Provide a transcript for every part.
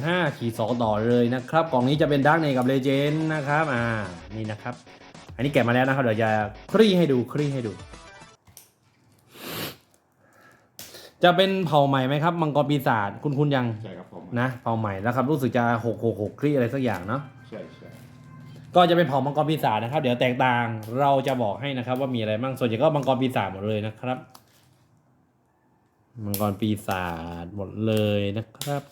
05ขีด2ต่อเลยนะครับกล่องนี้จะเป็นดักเนกับเลเจนด์นะครับอ่านี่นะครับ อันนี้แกะมาแล้วนะครับเดี๋ยวจะคลี่ให้ดูคลี่ให้ดู จะเป็นเผ่าใหม่ไหมครับมังกรปีศาจคุณคุณยังใช่ครับผมนะเผ่าใหม่แล้วครับรู้สึกจะ6 6 6คลี่อะไรสักอย่างเนาะใช่ใช่ก็จะเป็นเผ่ามังกรปีศาจนะครับ เดี๋ยวแตกต่างเราจะบอกให้นะครับ ว่ามีอะไรบ้างส่วนใหญ่ก็มังกรปีศาจหมดเลยนะครับมังกรปีศาจหมดเลยนะครับ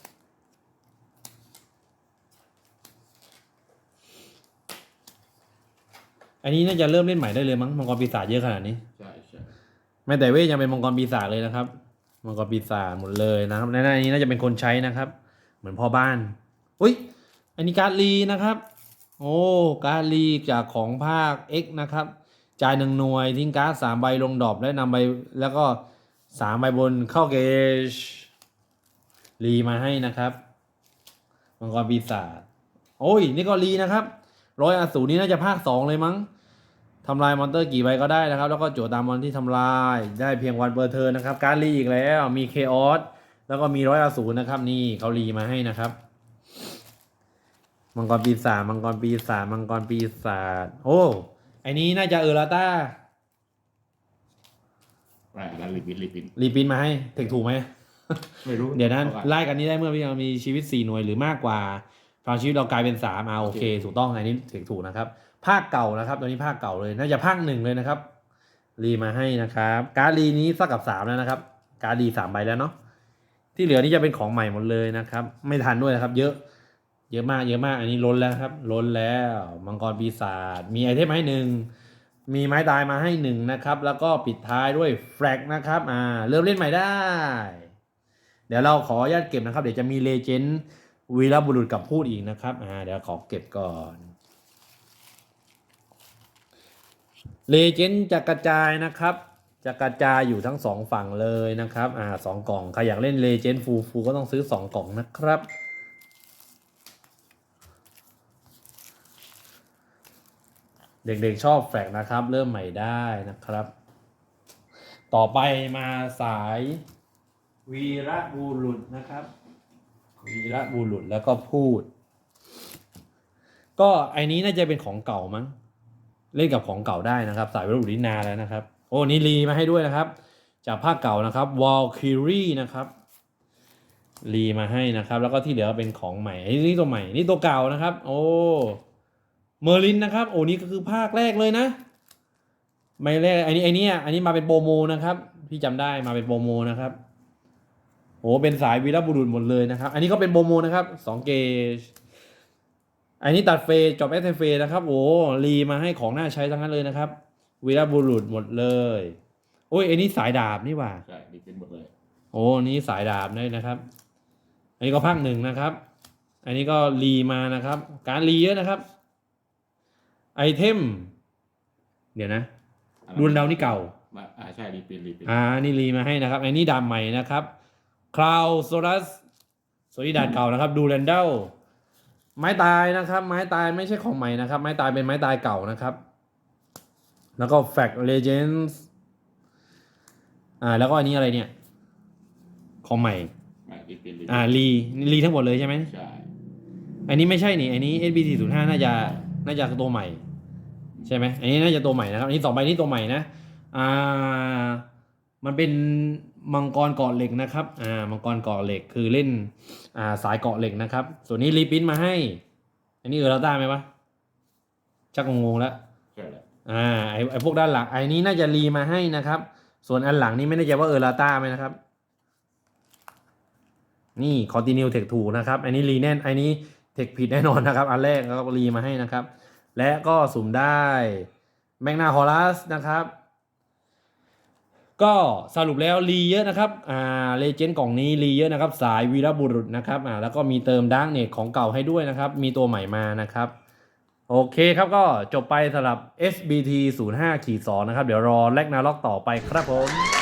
อันนี้น่าจะเริ่มเล่นใหม่ได้เลยมั้งมังกรปีศาจเยอะขนาดนี้ใช่ใช่แม้แต่เวทยังเป็นมังกรปีศาจเลยนะครับมังกรปีศาจหมดเลยนะครับในนั้นอันนี้น่าจะเป็นคนใช้นะครับ เหมือนพ่อบ้านอุ้ยอันนี้การ์ดลีนะครับ โอ้การ์ดลีจากของภาค X นะครับจ่ายหนึ่งหน่วยทิ้งการ์ดสามใบลงดรอปและนำใบแล้วก็สามใบบนเข้าเกจรีมาให้นะครับมังกรปีศาจโอ้ยนี่ก็รีนะครับ ร้อยอสูรนี่น่าจะภาคสองเลยมั้งทำลายมอนเตอร์กี่ใบก็ได้นะครับ แล้วก็โจทย์ตามมอนที่ทำลายได้เพียงวันเปอร์เทิร์นนะครับ การรีอีกแล้วมีเคออสแล้วก็มีร้อยอสูรนะครับ นี่เขารีมาให้นะครับมังกรปีศาจมังกรปีศาจมังกรปีศาจโอ้ไอันนี้น่าจะเออร์ลาต้าแหวนแล้วรีบินรีบินรีปรินท์มาให้เทคถูกไหม ไม่รู้เดี๋ยวนั้นอาก่อไล่กันนี้ได้เมื่อพี่เรามีชีวิต4หน่วยหรือมากกว่า พลังชีวิตเรากลายเป็น3อ่าโอเค ถูกต้องอันนี้ถึงถูกนะครับ ภาคเก่านะครับตัวนี้ภาคเก่าเลยน่าจะภาคหนึ่งเลยนะครับ รีมาให้นะครับ การดรีนี้สักกับ3แล้วนะครับ การดรีสามใบแล้วเนาะที่เหลือนี่จะเป็นของใหม่หมดเลยนะครับ ไม่ทันด้วยนะครับ เยอะ เยอะมากเยอะมาก อันนี้ล้นแล้วครับ ล้นแล้วมังกรปีศาจมีไอเทมมาให้หนึ่งมีไม้ตายมาให้หนึ่งนะครับ แล้วก็ปิดท้ายด้วยแฟลกนะครับ อ่า เริ่มเล่นใหม่ได้ เดี๋ยวเราขออนุญาตเก็บนะครับ เดี๋ยวจะมีเลเจนด์ วีรบุรุษกับพูดอีกนะครับอ่าเดี๋ยวขอเก็บก่อนเลเจนด์จะกระจายนะครับ จะกระจายอยู่ทั้งสองฝั่งเลยนะครับอ่าสองกล่องใครอยากเล่นเลเจนด์ฟูฟูก็ต้องซื้อสองกล่องนะครับเด็กๆชอบแฟกนะครับ เริ่มใหม่ได้นะครับ ต่อไปมาสายวีระบุรุษนะครับ ระบุรุษแล้วก็พูด ก็ไอ้นี้น่าจะเป็นของเก่ามั้ง เล่นกับของเก่าได้นะครับ สายวีระบุรุษนี่นาแล้วนะครับ โอ้นี่รีมาให้ด้วยนะครับ จากภาคเก่านะครับ Valkyrie นะครับรีมาให้นะครับ แล้วก็ที่เหลือเป็นของใหม่ไอ้นี่ตัวใหม่นี่ตัวเก่านะครับ โอ้เมอร์ลินนะครับ โอ้นี่ก็คือภาคแรกเลยนะไม่แรกอันนี้ไอันนี้อันนี้มาเป็นโปรโมนะครับ พี่จำได้มาเป็นโปรโมนะครับ โอ้เป็นสายวีรบุรุษหมดเลยนะครับ อันนี้ก็เป็นโปรโมนะครับสองเกจอันนี้ตัดเฟย์จบเอสเฟย์นะครับโอ้รีมาให้ของน่าใช้ทั้งนั้นเลยนะครับวีรบุรุษหมดเลยโอ้ยอันนี้สายดาบนี่หว่าใช่รีบินหมดเลยโอ้อันนี้สายดาบเลยนะครับ อันนี้ก็ภาคหนึ่งนะครับ อันนี้ก็รีมานะครับ การรีเยอะนะครับ ไอเทม เดี๋ยวนะรุนดาวนี่เก่ามาอ่าใช่รีบินรีบินอ่านี่รีมาให้นะครับอันนี้ดาบใหม่นะครับ คลาวโซรัสโซลิดาดเก่านะครับ ดูแลนเดลไม้ตายนะครับ ไม้ตายไม่ใช่ของใหม่นะครับ ไม้ตายเป็นไม้ตายเก่านะครับ แล้วก็แฟกเลเจนส์อ่า แล้วก็อันนี้อะไรเนี่ย ของใหม่มารีบินรีบินอ่ารีรีทั้งหมดเลยใช่ไหมใช่อันนี้ไม่ใช่นี่ อันนี้ SBT 0 5น่าจะน่าจะตัวใหม่ ใช่ไหมอันนี้น่าจะตัวใหม่นะครับ อันนี้สองใบนี้ตัวใหม่นะ อ่า มันเป็น มังกรเกาะเหล็กนะครับ อ่า มังกรเกาะเหล็กคือเล่น อ่า สายเกาะเหล็กนะครับ ส่วนนี้รีปรินท์มาให้ อันนี้เออเราได้ไหมวะ ชักงงๆแล้วใช่แล้วอ่า ไอไอพวกด้านหลัง ไอนี้น่าจะรีมาให้นะครับ ส่วนอันหลังนี่ไม่แน่ใจว่าเออร์ลาต้าไหมนะครับ นี่คอนติเนียลเทคถูกนะครับ อันนี้รีแน่น อันนี้เทคผิดแน่นอนนะครับ อันแรกก็รีมาให้นะครับ และก็สุ่มได้แมกนาฮอลัสนะครับ ก็สรุปแล้วรีเยอะนะครับอ่าเลเจนด์กล่องนี้รีเยอะนะครับ สายวีรบุรุษนะครับอ่าแล้วก็มีเติมดาร์กเนตของเก่าให้ด้วยนะครับ มีตัวใหม่มานะครับ โอเคครับก็จบไปสำหรับ SBT 05ขีด2นะครับ เดี๋ยวรอแลกนาล็อกต่อไปครับผม